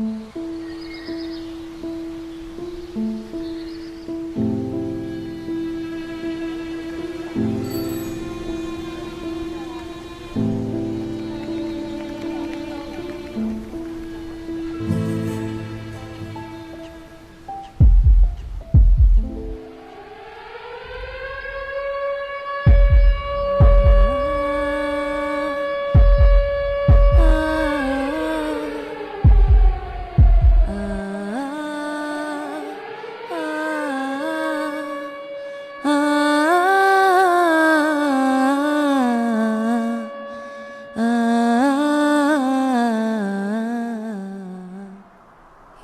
Mm-hmm.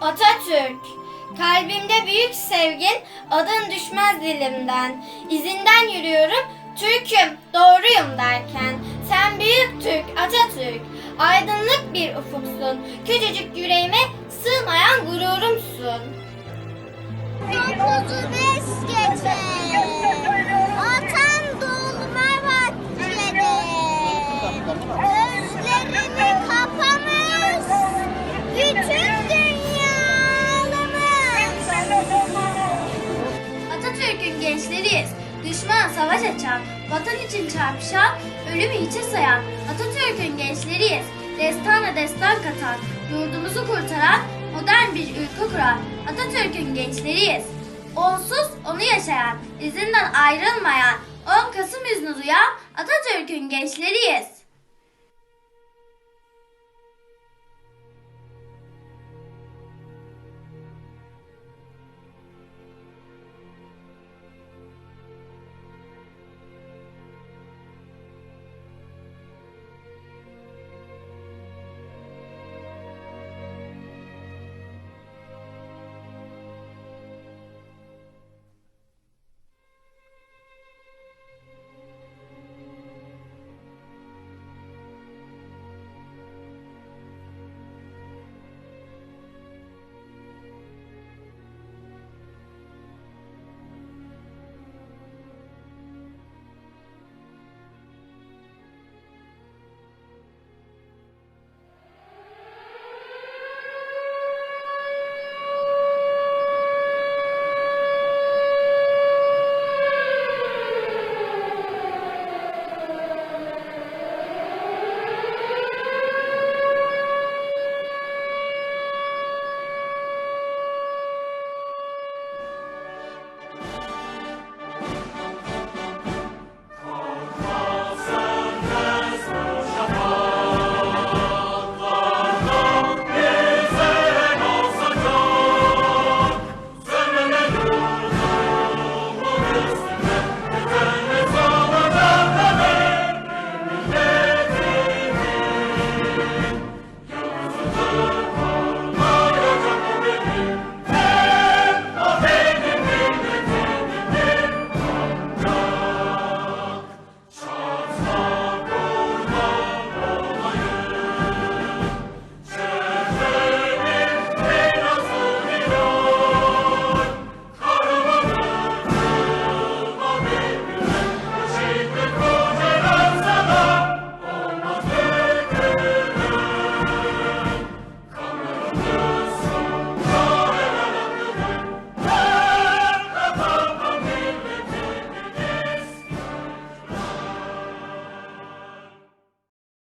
Atatürk, kalbimde büyük sevgin, adın düşmez dilimden. İzinden yürüyorum, Türk'üm, doğruyum derken. Sen büyük Türk, Atatürk, aydınlık bir ufuksun. Küçücük yüreğime sığmayan gururumsun. Dokuzu beş gece savaş açan, vatan için çarpışan, ölümü hiçe sayan Atatürk'ün gençleriyiz. Destana destan katan, yurdumuzu kurtaran, modern bir ülke kuran Atatürk'ün gençleriyiz. Onsuz onu yaşayan, izinden ayrılmayan, 10 Kasım izni duyan Atatürk'ün gençleriyiz.